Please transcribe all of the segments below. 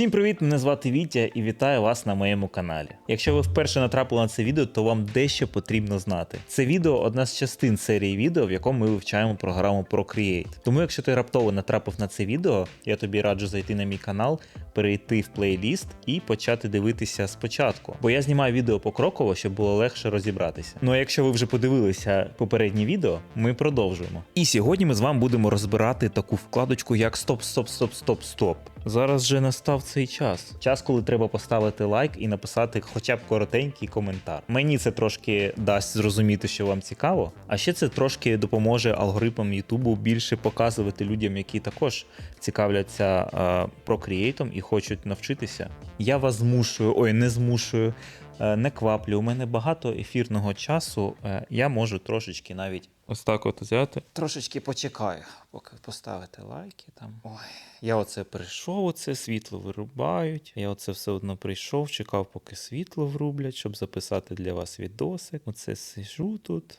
Всім привіт! Мене звати Вітя і вітаю вас на моєму каналі. Якщо ви вперше натрапили на це відео, то вам дещо потрібно знати. Це відео одна з частин серії відео, в якому ми вивчаємо програму Procreate. Тому, якщо ти раптово натрапив на це відео, я тобі раджу зайти на мій канал, перейти в плейліст і почати дивитися спочатку. Бо я знімаю відео покроково, щоб було легше розібратися. Ну а якщо ви вже подивилися попереднє відео, ми продовжуємо. І сьогодні ми з вами будемо розбирати таку вкладочку, як стоп, стоп, стоп, стоп, стоп. Зараз же настав цей час. Час, коли треба поставити лайк і написати хоча б коротенький коментар. Мені це трошки дасть зрозуміти, що вам цікаво. А ще це трошки допоможе алгоритмам Ютубу більше показувати людям, які також цікавляться е, Procreate і хочуть навчитися. Я вас змушую, ой, не змушую, не кваплю. У мене багато ефірного часу. е, я можу трошечки навіть ось так от взяти. Трошечки почекаю, поки поставите лайки там. Ой, я оце прийшов, оце світло вирубають. Я оце все одно прийшов, чекав, поки світло врублять, щоб записати для вас відосик. Оце сижу тут.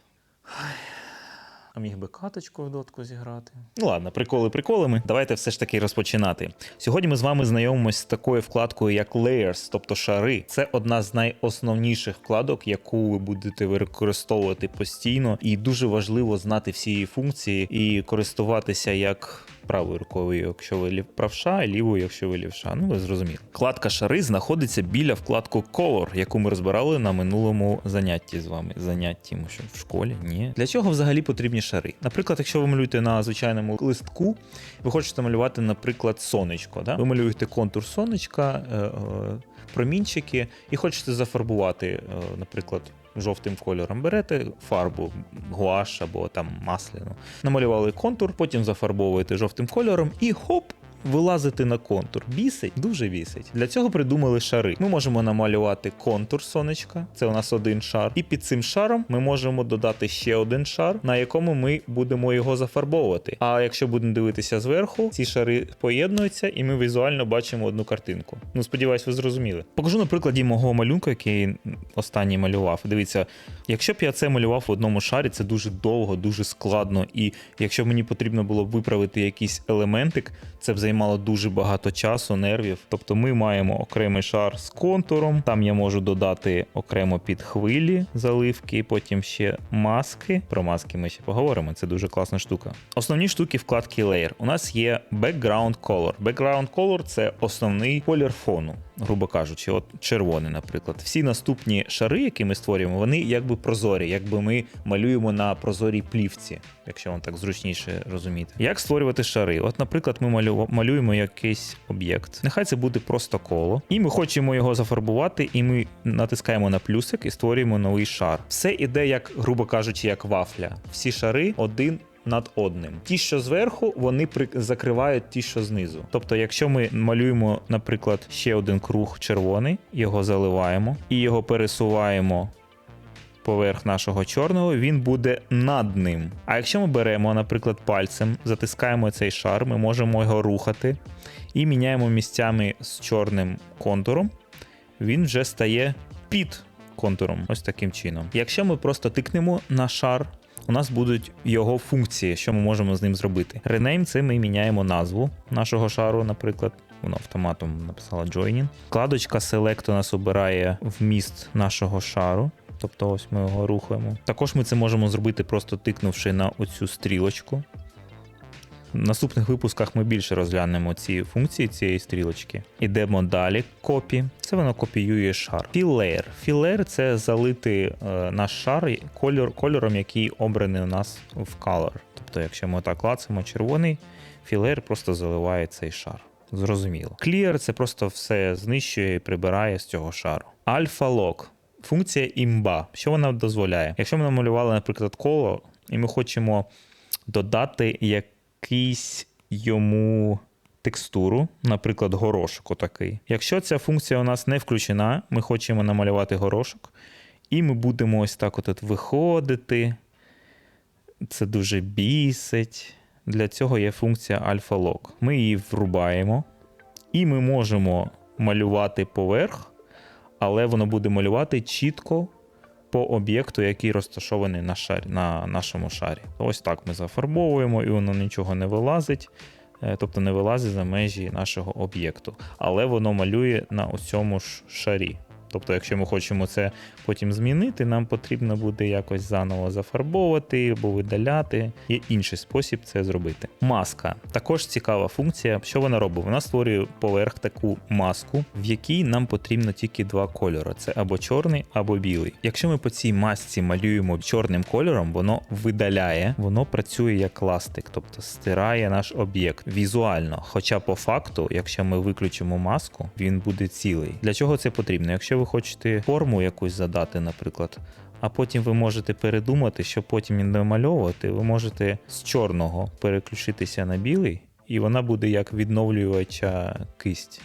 А міг би каточку в дотку зіграти. Ну ладно, приколи приколами. Давайте все ж таки розпочинати. Сьогодні ми з вами знайомимось з такою вкладкою, як Layers, тобто шари. Це одна з найосновніших вкладок, яку ви будете використовувати постійно, і дуже важливо знати всі її функції і користуватися як. Правою рукою, якщо ви правша, і лівою, якщо ви лівша. Ну ви зрозуміли. Вкладка шари знаходиться біля вкладку Color, яку ми розбирали на минулому занятті з вами. Занятті, ми що в школі? Ні. Для чого взагалі потрібні шари? Наприклад, якщо ви малюєте на звичайному листку, ви хочете малювати, наприклад, сонечко. Да? Ви малюєте контур сонечка, е, е, промінчики, і хочете зафарбувати, е, наприклад. Жовтим кольором берете фарбу, гуаш або там масляну. Намалювали контур, потім зафарбовуєте жовтим кольором і хоп! Вилазити на контур. Бісить, дуже бісить. Для цього придумали шари. Ми можемо намалювати контур сонечка, це у нас один шар. І під цим шаром ми можемо додати ще один шар, на якому ми будемо його зафарбовувати. А якщо будемо дивитися зверху, ці шари поєднуються, і ми візуально бачимо одну картинку. Ну, сподіваюсь, ви зрозуміли. Покажу на прикладі мого малюнка, який останній малював. Дивіться, якщо б я це малював в одному шарі, це дуже довго, дуже складно. І якщо мені потрібно було б виправити якийсь елементик, це б займало дуже багато часу, нервів. Тобто ми маємо окремий шар з контуром. Там я можу додати окремо під хвилі заливки, потім ще маски. Про маски ми ще поговоримо. Це дуже класна штука. Основні штуки вкладки Layer. У нас є background color. Background color це основний колір фону. Грубо кажучи, от червоний, наприклад. Всі наступні шари, які ми створюємо, вони якби прозорі, якби ми малюємо на прозорій плівці, якщо вам так зручніше розуміти. Як створювати шари? От, наприклад, ми малю... малюємо якийсь об'єкт. Нехай це буде просто коло, і ми хочемо його зафарбувати, і ми натискаємо на плюсик і створюємо новий шар. Все іде, як, грубо кажучи, як вафля. Всі шари один над одним. Ті, що зверху, вони закривають ті, що знизу. Тобто, якщо ми малюємо, наприклад, ще один круг червоний, його заливаємо і його пересуваємо. Поверх нашого чорного він буде над ним. А якщо ми беремо, наприклад, пальцем, затискаємо цей шар, ми можемо його рухати і міняємо місцями з чорним контуром, він вже стає під контуром, ось таким чином. Якщо ми просто тикнемо на шар, у нас будуть його функції, що ми можемо з ним зробити. Rename – це ми міняємо назву нашого шару, наприклад. Воно автоматом написала joining. Вкладочка Select у нас обирає вміст нашого шару. Тобто ось ми його рухаємо. Також ми це можемо зробити, просто тикнувши на оцю стрілочку. В наступних випусках ми більше розглянемо ці функції цієї стрілочки. Ідемо далі. Копі. Це воно копіює шар. Fill layer – це залити е, наш шар кольор, кольором, який обраний у нас в color. Тобто, якщо ми так клацаємо червоний, layer просто заливає цей шар. Зрозуміло. Clear це просто все знищує і прибирає з цього шару. Lock. Функція імба. Що вона дозволяє? Якщо ми намалювали, наприклад, коло, і ми хочемо додати якийсь йому текстуру, наприклад, горошок отакий. Якщо ця функція у нас не включена, ми хочемо намалювати горошок, і ми будемо ось так от виходити. Це дуже бісить. Для цього є функція Alpha-Lock. Ми її врубаємо, і ми можемо малювати поверх, але воно буде малювати чітко по об'єкту, який розташований на, шарі, на нашому шарі. Ось так ми зафарбовуємо, і воно нічого не вилазить. е, тобто не вилазить за межі нашого об'єкту. Але воно малює на цьому ж шарі. Тобто, якщо ми хочемо це потім змінити, нам потрібно буде якось заново зафарбовувати або видаляти. Є інший спосіб це зробити. Маска також цікава функція. Що вона робить? Вона створює поверх таку маску, в якій нам потрібно тільки два кольори: це або чорний, або білий. Якщо ми по цій масці малюємо чорним кольором, воно видаляє, воно працює як ластик, тобто стирає наш об'єкт візуально. Хоча по факту, якщо ми виключимо маску, він буде цілий. Для чого це потрібно? Якщо ви хочете форму якусь задати, наприклад. А потім ви можете передумати, що потім і намальовувати, ви можете з чорного переключитися на білий, і вона буде як відновлювача кисть.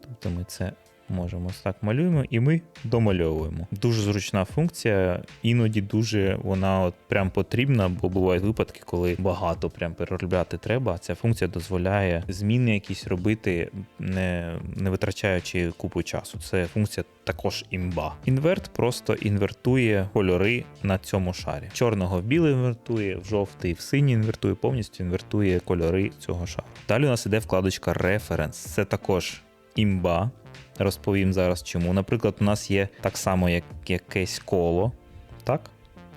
Тобто ми це можемо ось так малюємо і ми домальовуємо. Дуже зручна функція, іноді дуже вона от прям потрібна, бо бувають випадки, коли багато прям переробляти треба. Ця функція дозволяє зміни якісь робити, не, не витрачаючи купу часу. Це функція також імба. Інверт просто інвертує кольори на цьому шарі. Чорного в білий інвертує, в жовтий, в синій інвертує, повністю інвертує кольори цього шару. Далі у нас іде вкладочка Reference. Це також імба. Розповім зараз чому. Наприклад, у нас є так само, як якесь коло. Так?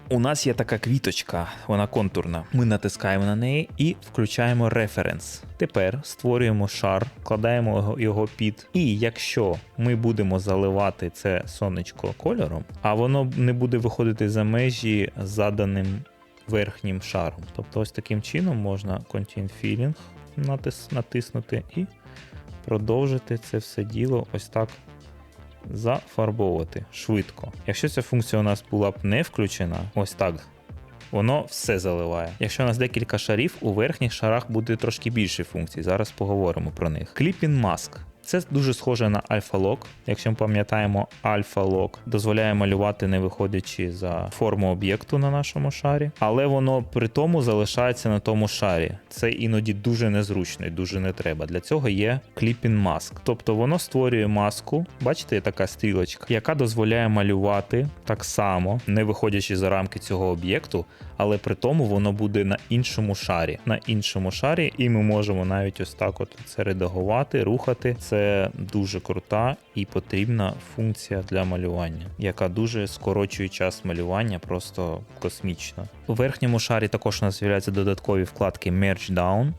У нас є така квіточка, вона контурна. Ми натискаємо на неї і включаємо референс. Тепер створюємо шар, кладаємо його- під. І якщо ми будемо заливати це сонечко кольором, а воно не буде виходити за межі заданим верхнім шаром. Тобто, ось таким чином можна Continue Filling натис, натиснути і продовжити це все діло ось так зафарбовувати швидко. Якщо ця функція у нас була б не включена, ось так. Воно все заливає. Якщо у нас декілька шарів, у верхніх шарах буде трошки більше функцій. Зараз поговоримо про них. Clipping Mask. Це дуже схоже на Alpha-Lock. Якщо ми пам'ятаємо, Alpha-Lock дозволяє малювати, не виходячи за форму об'єкту на нашому шарі, але воно при тому залишається на тому шарі. Це іноді дуже незручно і дуже не треба. Для цього є Clipping Mask. Тобто воно створює маску, бачите, така стрілочка, яка дозволяє малювати так само, не виходячи за рамки цього об'єкту, але при тому воно буде на іншому шарі. На іншому шарі, і ми можемо навіть ось так от це редагувати, рухати. Це дуже крута і потрібна функція для малювання, яка дуже скорочує час малювання, просто космічно. У верхньому шарі також у нас з'являються додаткові вкладки Merge Down,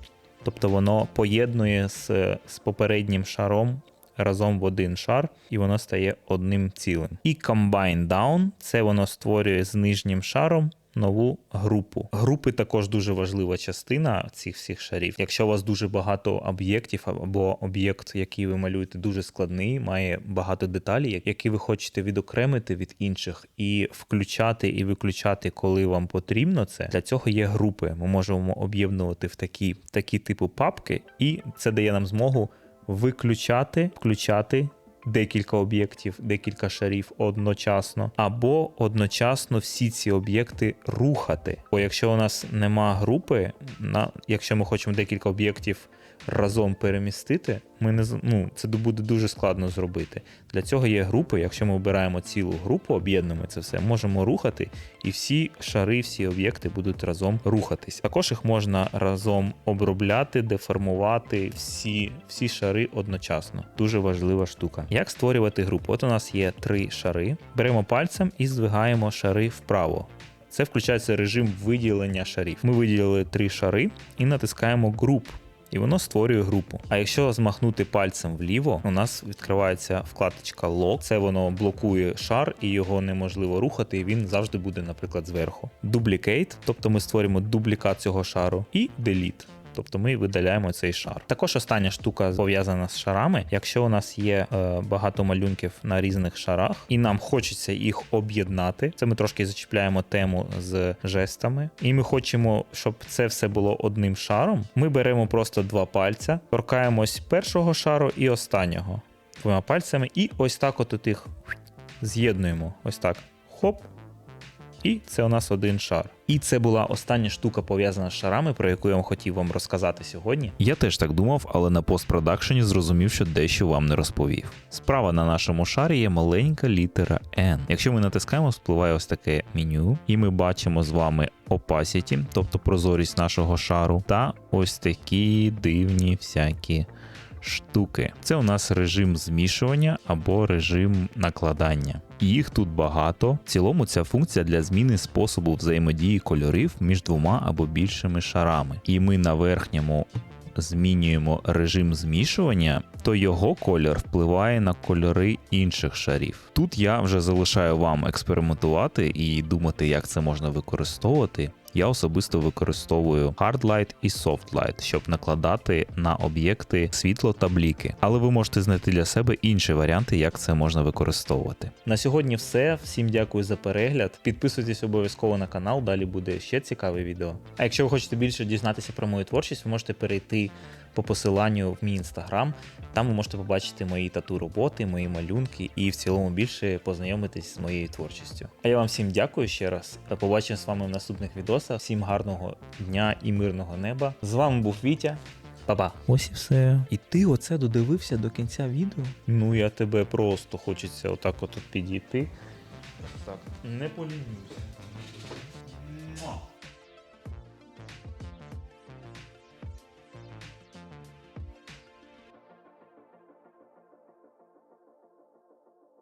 тобто воно поєднує з, з попереднім шаром разом в один шар, і воно стає одним цілим. І Combine Down це воно створює з нижнім шаром. Нову групу. Групи також дуже важлива частина цих всіх шарів. Якщо у вас дуже багато об'єктів, або об'єкт, який ви малюєте, дуже складний, має багато деталей, які ви хочете відокремити від інших і включати і виключати, коли вам потрібно це. Для цього є групи. Ми можемо об'єднувати в такі, такі типу папки, і це дає нам змогу виключати, включати. Декілька об'єктів, декілька шарів одночасно, або одночасно всі ці об'єкти рухати. Бо якщо у нас нема групи, на якщо ми хочемо декілька об'єктів разом перемістити, ми не ну, це буде дуже складно зробити. Для цього є групи. Якщо ми обираємо цілу групу, об'єднуємо це все, можемо рухати, і всі шари, всі об'єкти будуть разом рухатись. Також їх можна разом обробляти, деформувати всі, всі шари одночасно. Дуже важлива штука. Як створювати групу? От у нас є три шари. Беремо пальцем і здвигаємо шари вправо. Це включається режим виділення шарів. Ми виділили три шари і натискаємо груп. І воно створює групу. А якщо змахнути пальцем вліво, у нас відкривається вкладочка Lock. Це воно блокує шар і його неможливо рухати. І він завжди буде, наприклад, зверху. Duplicate, тобто ми створюємо дублікат цього шару, і Delete. Тобто ми видаляємо цей шар. Також остання штука пов'язана з шарами. Якщо у нас є е, багато малюнків на різних шарах, і нам хочеться їх об'єднати, це ми трошки зачіпляємо тему з жестами, і ми хочемо, щоб це все було одним шаром. Ми беремо просто два пальця, торкаємось першого шару і останнього двома пальцями, і ось так от їх з'єднуємо. Ось так. Хоп. І це у нас один шар. І це була остання штука пов'язана з шарами, про яку я вам хотів вам розказати сьогодні. Я теж так думав, але на постпродакшені зрозумів, що дещо вам не розповів. Справа на нашому шарі є маленька літера N. Якщо ми натискаємо, спливає ось таке меню, і ми бачимо з вами opacity, тобто прозорість нашого шару, та ось такі дивні всякі штуки. Це у нас режим змішування або режим накладання. Їх тут багато. В цілому ця функція для зміни способу взаємодії кольорів між двома або більшими шарами. І ми на верхньому змінюємо режим змішування, то його кольор впливає на кольори інших шарів. Тут я вже залишаю вам експериментувати і думати, як це можна використовувати. Я особисто використовую Hard Light і Soft Light, щоб накладати на об'єкти світло та бліки. Але ви можете знайти для себе інші варіанти, як це можна використовувати. На сьогодні все. Всім дякую за перегляд. Підписуйтесь обов'язково на канал, далі буде ще цікаве відео. А якщо ви хочете більше дізнатися про мою творчість, ви можете перейти по посиланню в мій інстаграм. Там ви можете побачити мої тату роботи, мої малюнки і в цілому більше познайомитись з моєю творчістю. А я вам всім дякую ще раз. Побачимо з вами в наступних відосах. Всім гарного дня і мирного неба. З вами був Вітя. Па-па. Ось і все. І ти оце додивився до кінця відео? Ну я тебе просто хочеться отак от підійти. Так, не полінюйся. Муа.